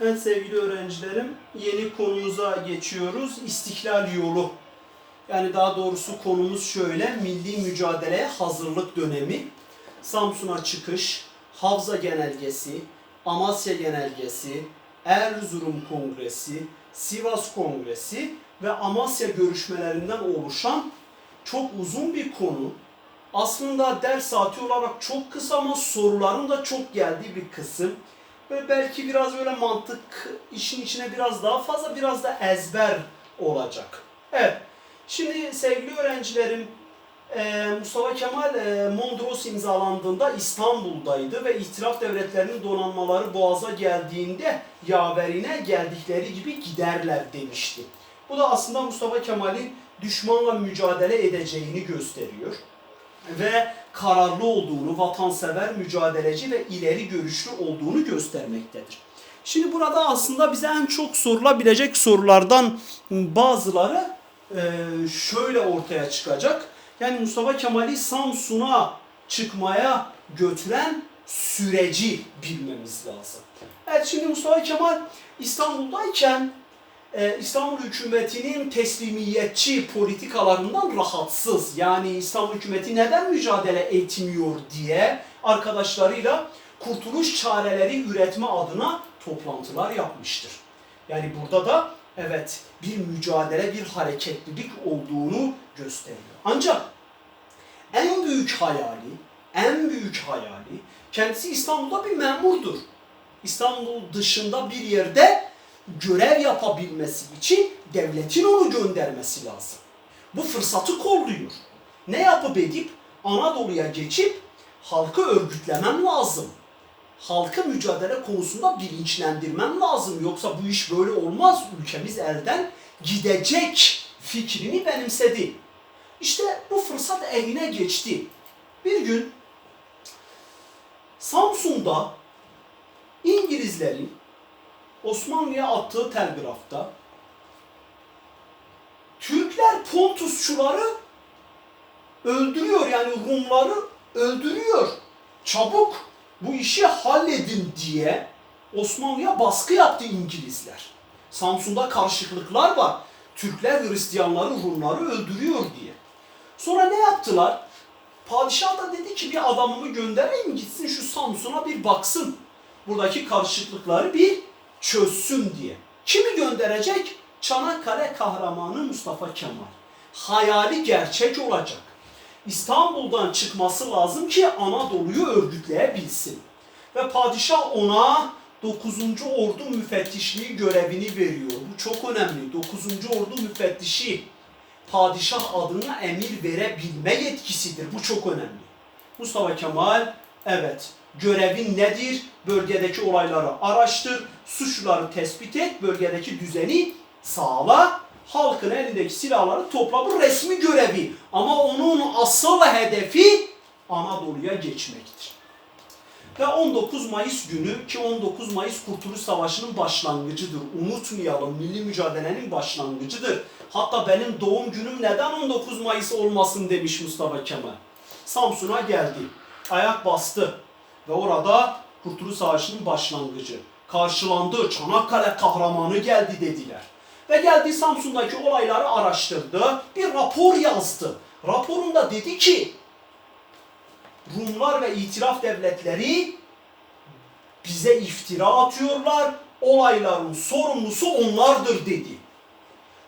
Evet sevgili öğrencilerim, yeni konumuza geçiyoruz. İstiklal yolu. Yani daha doğrusu konumuz şöyle, milli mücadeleye hazırlık dönemi. Samsun'a çıkış, Havza Genelgesi, Amasya Genelgesi, Erzurum Kongresi, Sivas Kongresi ve Amasya görüşmelerinden oluşan çok uzun bir konu. Aslında ders saati olarak çok kısa ama soruların da çok geldiği bir kısım. Ve belki biraz böyle mantık işin içine biraz daha fazla biraz da ezber olacak. Evet. Şimdi sevgili öğrencilerim e, Mustafa Kemal e, Mondros imzalandığında İstanbul'daydı ve ihtilaf devletlerinin donanmaları Boğaz'a geldiğinde yaverine geldikleri gibi giderler demişti. Bu da aslında Mustafa Kemal'in düşmanla mücadele edeceğini gösteriyor ve kararlı olduğunu, vatansever, mücadeleci ve ileri görüşlü olduğunu göstermektedir. Şimdi burada aslında bize en çok sorulabilecek sorulardan bazıları e, şöyle ortaya çıkacak. Yani Mustafa Kemal'i Samsun'a çıkmaya götüren süreci bilmemiz lazım. Evet şimdi Mustafa Kemal İstanbul'dayken e, İstanbul hükümetinin teslimiyetçi politikalarından rahatsız. Yani İstanbul hükümeti neden mücadele etmiyor diye arkadaşlarıyla kurtuluş çareleri üretme adına toplantılar yapmıştır. Yani burada da evet bir mücadele, bir hareketlilik olduğunu gösteriyor. Ancak en büyük hayali, en büyük hayali kendisi İstanbul'da bir memurdur. İstanbul dışında bir yerde görev yapabilmesi için devletin onu göndermesi lazım. Bu fırsatı kolluyor. Ne yapıp edip Anadolu'ya geçip halkı örgütlemem lazım. Halkı mücadele konusunda bilinçlendirmem lazım. Yoksa bu iş böyle olmaz. Ülkemiz elden gidecek fikrini benimsedi. İşte bu fırsat eline geçti. Bir gün Samsun'da İngilizlerin Osmanlı'ya attığı telgrafta Türkler Pontusçuları öldürüyor yani Rumları öldürüyor. Çabuk bu işi halledin diye Osmanlı'ya baskı yaptı İngilizler. Samsun'da karşılıklar var. Türkler Hristiyanları, Rumları öldürüyor diye. Sonra ne yaptılar? Padişah da dedi ki bir adamımı göndereyim gitsin şu Samsun'a bir baksın. Buradaki karışıklıkları bir çözsün diye. Kimi gönderecek? Çanakkale kahramanı Mustafa Kemal. Hayali gerçek olacak. İstanbul'dan çıkması lazım ki Anadolu'yu örgütleyebilsin. Ve padişah ona 9. Ordu müfettişliği görevini veriyor. Bu çok önemli. 9. Ordu müfettişi padişah adına emir verebilme yetkisidir. Bu çok önemli. Mustafa Kemal evet görevin nedir? Bölgedeki olayları araştır, suçluları tespit et, bölgedeki düzeni sağla, halkın elindeki silahları topla. Bu resmi görevi. Ama onun asıl hedefi Anadolu'ya geçmektir. Ve 19 Mayıs günü ki 19 Mayıs Kurtuluş Savaşı'nın başlangıcıdır. Unutmayalım milli mücadelenin başlangıcıdır. Hatta benim doğum günüm neden 19 Mayıs olmasın demiş Mustafa Kemal. Samsun'a geldi. Ayak bastı. Ve orada Kurtuluş Savaşı'nın başlangıcı. Karşılandı. Çanakkale kahramanı geldi dediler. Ve geldi Samsun'daki olayları araştırdı. Bir rapor yazdı. Raporunda dedi ki Rumlar ve itiraf devletleri bize iftira atıyorlar. Olayların sorumlusu onlardır dedi.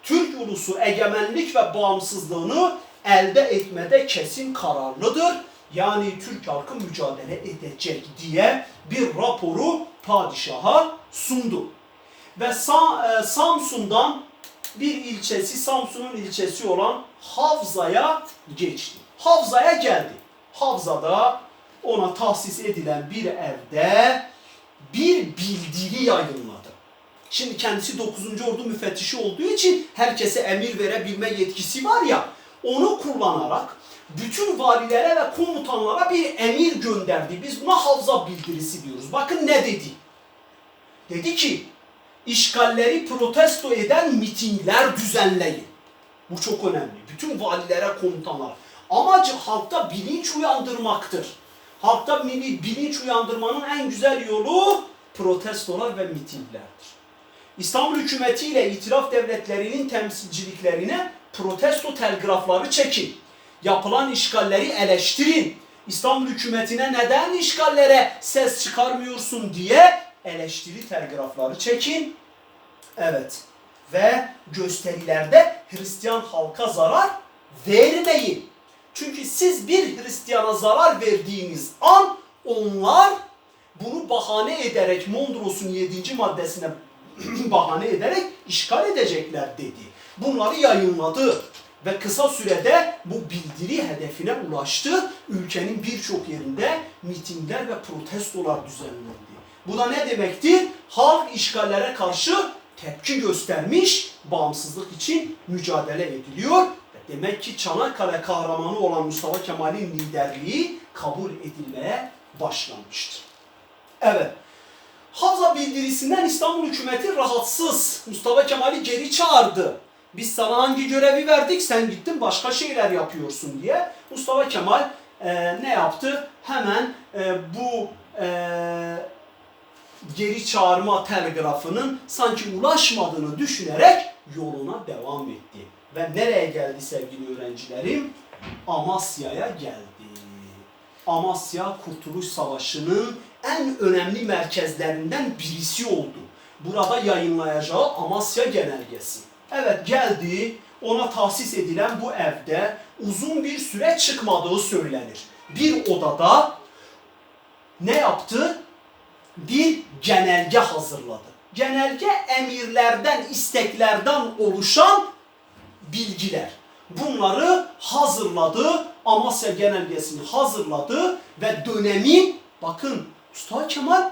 Türk ulusu egemenlik ve bağımsızlığını elde etmede kesin kararlıdır. Yani Türk halkı mücadele edecek diye bir raporu padişaha sundu. Ve Sa- e, Samsun'dan bir ilçesi, Samsun'un ilçesi olan Havza'ya geçti. Havza'ya geldi. Havza'da ona tahsis edilen bir evde bir bildiri yayınladı. Şimdi kendisi 9. Ordu müfettişi olduğu için herkese emir verebilme yetkisi var ya, onu kullanarak bütün valilere ve komutanlara bir emir gönderdi. Biz buna havza bildirisi diyoruz. Bakın ne dedi? Dedi ki, işgalleri protesto eden mitingler düzenleyin. Bu çok önemli. Bütün valilere, komutanlara. Amacı halkta bilinç uyandırmaktır. Halkta bilinç uyandırmanın en güzel yolu protestolar ve mitinglerdir. İstanbul hükümeti ile itiraf devletlerinin temsilciliklerine protesto telgrafları çekin. Yapılan işgalleri eleştirin. İstanbul hükümetine neden işgallere ses çıkarmıyorsun diye eleştiri telgrafları çekin. Evet. Ve gösterilerde Hristiyan halka zarar vermeyin. Çünkü siz bir Hristiyana zarar verdiğiniz an onlar bunu bahane ederek Mondros'un 7. maddesine bahane ederek işgal edecekler dedi. Bunları yayınladı ve kısa sürede bu bildiri hedefine ulaştı. Ülkenin birçok yerinde mitingler ve protestolar düzenlendi. Bu da ne demektir? Halk işgallere karşı tepki göstermiş, bağımsızlık için mücadele ediliyor. Demek ki Çanakkale kahramanı olan Mustafa Kemal'in liderliği kabul edilmeye başlanmıştır. Evet. Havza bildirisinden İstanbul hükümeti rahatsız. Mustafa Kemal'i geri çağırdı. Biz sana hangi görevi verdik sen gittin başka şeyler yapıyorsun diye. Mustafa Kemal e, ne yaptı? Hemen e, bu e, geri çağırma telgrafının sanki ulaşmadığını düşünerek yoluna devam etti. Ve nereye geldi sevgili öğrencilerim? Amasya'ya geldi. Amasya Kurtuluş Savaşı'nın en önemli merkezlerinden birisi oldu. Burada yayınlayacağı Amasya Genelgesi. Evet geldi, ona tahsis edilen bu evde uzun bir süre çıkmadığı söylenir. Bir odada ne yaptı? Bir genelge hazırladı. Genelge emirlerden, isteklerden oluşan bilgiler. Bunları hazırladı, Amasya Genelgesi'ni hazırladı ve dönemin, bakın Mustafa Kemal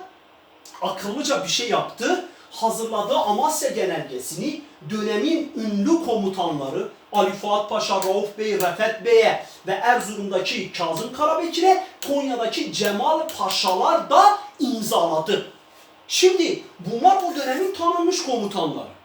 akıllıca bir şey yaptı. Hazırladığı Amasya Genelgesi'ni dönemin ünlü komutanları Ali Fuat Paşa, Rauf Bey, Refet Bey'e ve Erzurum'daki Kazım Karabekir'e, Konya'daki Cemal Paşalar da imzaladı. Şimdi bunlar o dönemin tanınmış komutanları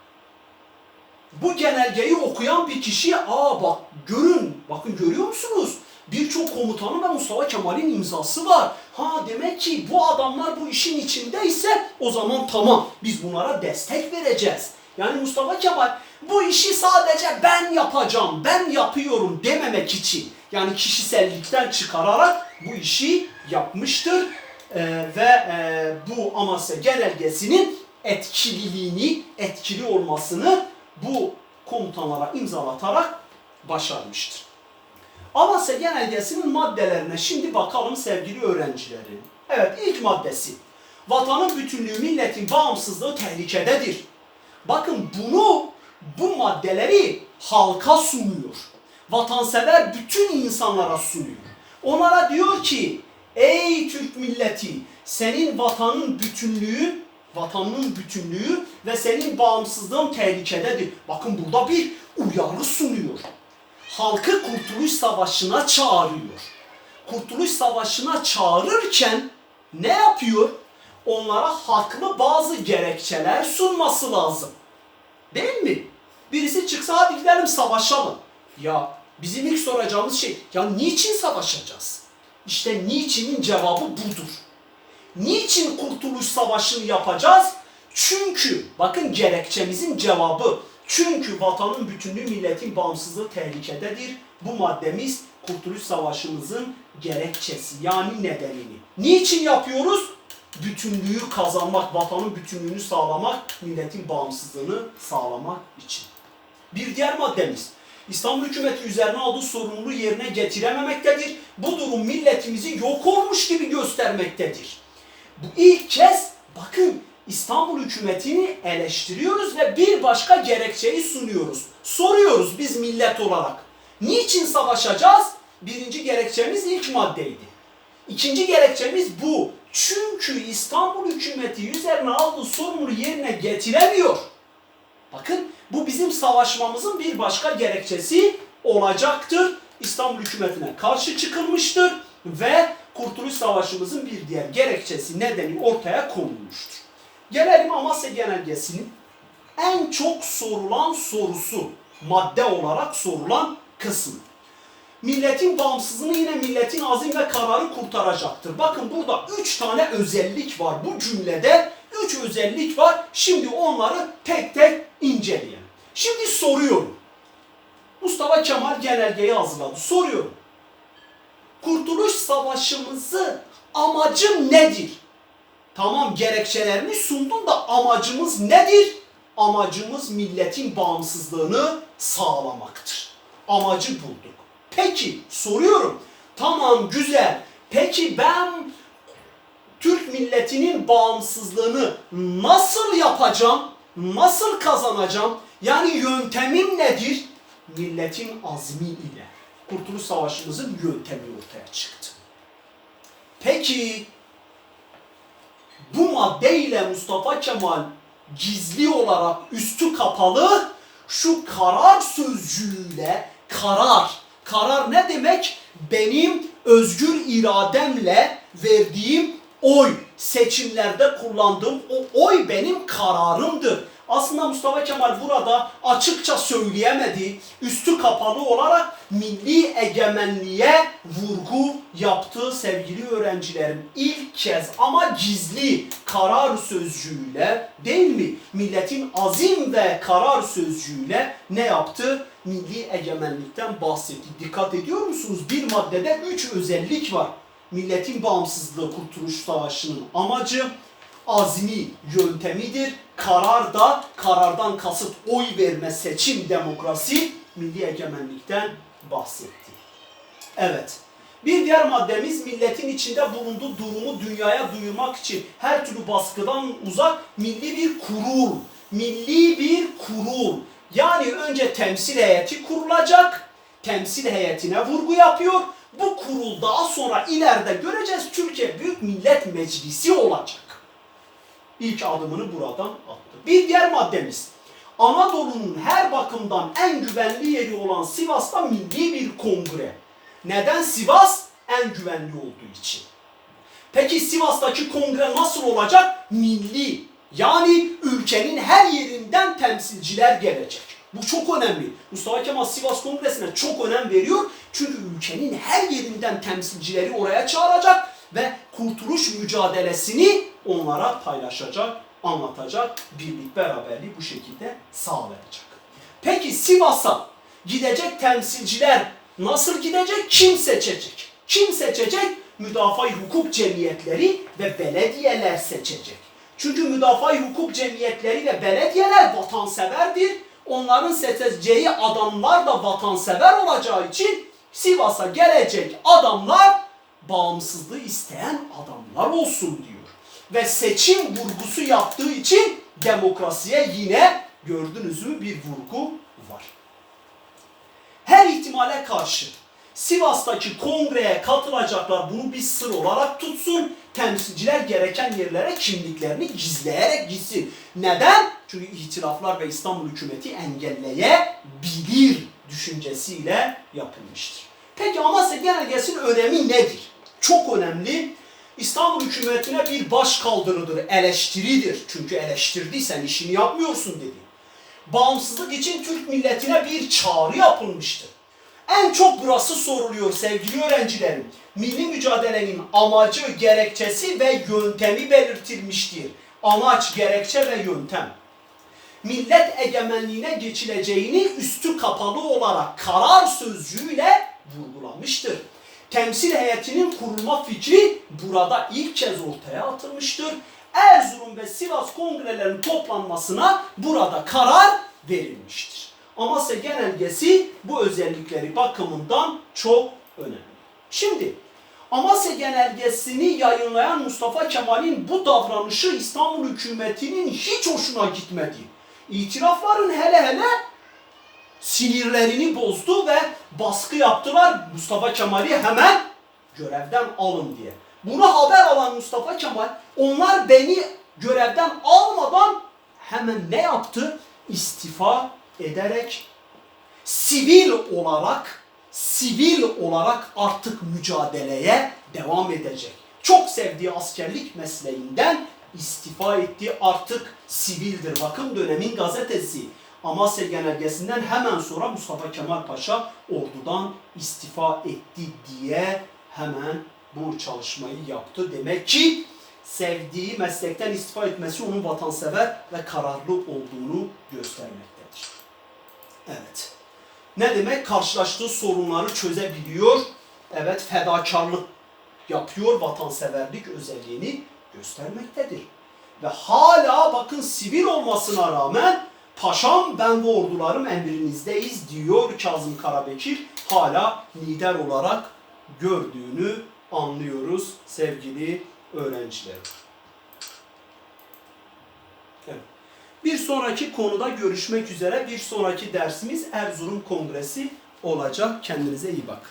bu genelgeyi okuyan bir kişiye aa bak görün bakın görüyor musunuz? Birçok komutanın ve Mustafa Kemal'in imzası var. Ha demek ki bu adamlar bu işin içindeyse o zaman tamam biz bunlara destek vereceğiz. Yani Mustafa Kemal bu işi sadece ben yapacağım, ben yapıyorum dememek için yani kişisellikten çıkararak bu işi yapmıştır. Ee, ve e, bu Amasya genelgesinin etkililiğini, etkili olmasını bu komutanlara imzalatarak başarmıştır. Amasya Genelgesi'nin maddelerine şimdi bakalım sevgili öğrencilerim. Evet ilk maddesi. Vatanın bütünlüğü, milletin bağımsızlığı tehlikededir. Bakın bunu, bu maddeleri halka sunuyor. Vatansever bütün insanlara sunuyor. Onlara diyor ki, ey Türk milleti, senin vatanın bütünlüğü, vatanının bütünlüğü ve senin bağımsızlığın tehlikededir. Bakın burada bir uyarı sunuyor. Halkı Kurtuluş Savaşı'na çağırıyor. Kurtuluş Savaşı'na çağırırken ne yapıyor? Onlara haklı bazı gerekçeler sunması lazım. Değil mi? Birisi çıksa hadi gidelim savaşalım. Ya bizim ilk soracağımız şey ya niçin savaşacağız? İşte niçinin cevabı budur. Niçin Kurtuluş Savaşı'nı yapacağız? Çünkü bakın gerekçemizin cevabı. Çünkü vatanın bütünlüğü milletin bağımsızlığı tehlikededir. Bu maddemiz Kurtuluş Savaşımızın gerekçesi yani nedenini. Niçin yapıyoruz? Bütünlüğü kazanmak, vatanın bütünlüğünü sağlamak, milletin bağımsızlığını sağlamak için. Bir diğer maddemiz İstanbul hükümeti üzerine aldığı sorumluluğu yerine getirememektedir. Bu durum milletimizi yok olmuş gibi göstermektedir. Bu ilk kez bakın İstanbul hükümetini eleştiriyoruz ve bir başka gerekçeyi sunuyoruz. Soruyoruz biz millet olarak. Niçin savaşacağız? Birinci gerekçemiz ilk maddeydi. İkinci gerekçemiz bu. Çünkü İstanbul hükümeti üzerine aldığı sorumluluğu yerine getiremiyor. Bakın bu bizim savaşmamızın bir başka gerekçesi olacaktır. İstanbul hükümetine karşı çıkılmıştır ve Kurtuluş Savaşımızın bir diğer gerekçesi nedeni ortaya konulmuştur. Gelelim Amasya Genelgesi'nin en çok sorulan sorusu, madde olarak sorulan kısmı. Milletin bağımsızlığını yine milletin azim ve kararı kurtaracaktır. Bakın burada üç tane özellik var. Bu cümlede üç özellik var. Şimdi onları tek tek inceleyelim. Şimdi soruyorum. Mustafa Kemal genelgeyi hazırladı. Soruyorum. Kurtuluş Savaşımızı amacı nedir? Tamam gerekçelerini sundun da amacımız nedir? Amacımız milletin bağımsızlığını sağlamaktır. Amacı bulduk. Peki soruyorum. Tamam güzel. Peki ben Türk milletinin bağımsızlığını nasıl yapacağım? Nasıl kazanacağım? Yani yöntemim nedir? Milletin azmi ile. Kurtuluş Savaşımızın yöntemi ortaya çıktı. Peki bu maddeyle Mustafa Kemal gizli olarak üstü kapalı şu karar sözcüğüyle karar. Karar ne demek? Benim özgür irademle verdiğim oy, seçimlerde kullandığım o oy benim kararımdır. Aslında Mustafa Kemal burada açıkça söyleyemedi. Üstü kapalı olarak milli egemenliğe vurgu yaptı sevgili öğrencilerim. İlk kez ama gizli karar sözcüğüyle değil mi? Milletin azim ve karar sözcüğüyle ne yaptı? Milli egemenlikten bahsetti. Dikkat ediyor musunuz? Bir maddede üç özellik var. Milletin bağımsızlığı Kurtuluş Savaşı'nın amacı azmi yöntemidir. Karar da karardan kasıt oy verme seçim demokrasi milli egemenlikten bahsetti. Evet. Bir diğer maddemiz milletin içinde bulunduğu durumu dünyaya duyurmak için her türlü baskıdan uzak milli bir kurul. Milli bir kurul. Yani önce temsil heyeti kurulacak. Temsil heyetine vurgu yapıyor. Bu kurul daha sonra ileride göreceğiz Türkiye Büyük Millet Meclisi olacak. İlk adımını buradan attı. Bir diğer maddemiz. Anadolu'nun her bakımdan en güvenli yeri olan Sivas'ta milli bir kongre. Neden Sivas? En güvenli olduğu için. Peki Sivas'taki kongre nasıl olacak? Milli. Yani ülkenin her yerinden temsilciler gelecek. Bu çok önemli. Mustafa Kemal Sivas Kongresi'ne çok önem veriyor. Çünkü ülkenin her yerinden temsilcileri oraya çağıracak ve kurtuluş mücadelesini onlara paylaşacak, anlatacak, birlik beraberliği bu şekilde sağlayacak. Peki Sivas'a gidecek temsilciler nasıl gidecek? Kim seçecek? Kim seçecek? Müdafaa hukuk cemiyetleri ve belediyeler seçecek. Çünkü müdafaa hukuk cemiyetleri ve belediyeler vatanseverdir. Onların seçeceği adamlar da vatansever olacağı için Sivas'a gelecek adamlar bağımsızlığı isteyen adamlar olsun diyor. Ve seçim vurgusu yaptığı için demokrasiye yine gördünüz mü bir vurgu var. Her ihtimale karşı Sivas'taki kongreye katılacaklar bunu bir sır olarak tutsun. Temsilciler gereken yerlere kimliklerini gizleyerek gitsin. Neden? Çünkü ihtilaflar ve İstanbul hükümeti engelleyebilir düşüncesiyle yapılmıştır. Peki Amasya Genelgesi'nin önemi nedir? Çok önemli. İstanbul hükümetine bir baş kaldırıdır, eleştiridir. Çünkü eleştirdiysen işini yapmıyorsun dedi. Bağımsızlık için Türk milletine bir çağrı yapılmıştır. En çok burası soruluyor sevgili öğrencilerim. Milli mücadelenin amacı, gerekçesi ve yöntemi belirtilmiştir. Amaç, gerekçe ve yöntem. Millet egemenliğine geçileceğini üstü kapalı olarak karar sözcüğüyle vurgulamıştır. Temsil heyetinin kurulma fikri burada ilk kez ortaya atılmıştır. Erzurum ve Sivas kongrelerinin toplanmasına burada karar verilmiştir. Amasya Genelgesi bu özellikleri bakımından çok önemli. Şimdi Amasya Genelgesi'ni yayınlayan Mustafa Kemal'in bu davranışı İstanbul hükümetinin hiç hoşuna gitmedi. İtirafların hele hele sinirlerini bozdu ve baskı yaptılar Mustafa Kemal'i hemen görevden alın diye. Bunu haber alan Mustafa Kemal onlar beni görevden almadan hemen ne yaptı? İstifa ederek sivil olarak sivil olarak artık mücadeleye devam edecek. Çok sevdiği askerlik mesleğinden istifa etti. Artık sivildir. Bakın dönemin gazetesi. Amasya Genelgesi'nden hemen sonra Mustafa Kemal Paşa ordudan istifa etti diye hemen bu çalışmayı yaptı. Demek ki sevdiği meslekten istifa etmesi onun vatansever ve kararlı olduğunu göstermektedir. Evet. Ne demek? Karşılaştığı sorunları çözebiliyor. Evet, fedakarlık yapıyor, vatanseverlik özelliğini göstermektedir. Ve hala bakın sivil olmasına rağmen paşam ben ve ordularım emrinizdeyiz diyor Kazım Karabekir. Hala lider olarak gördüğünü anlıyoruz sevgili öğrencilerim. Evet. Bir sonraki konuda görüşmek üzere. Bir sonraki dersimiz Erzurum Kongresi olacak. Kendinize iyi bakın.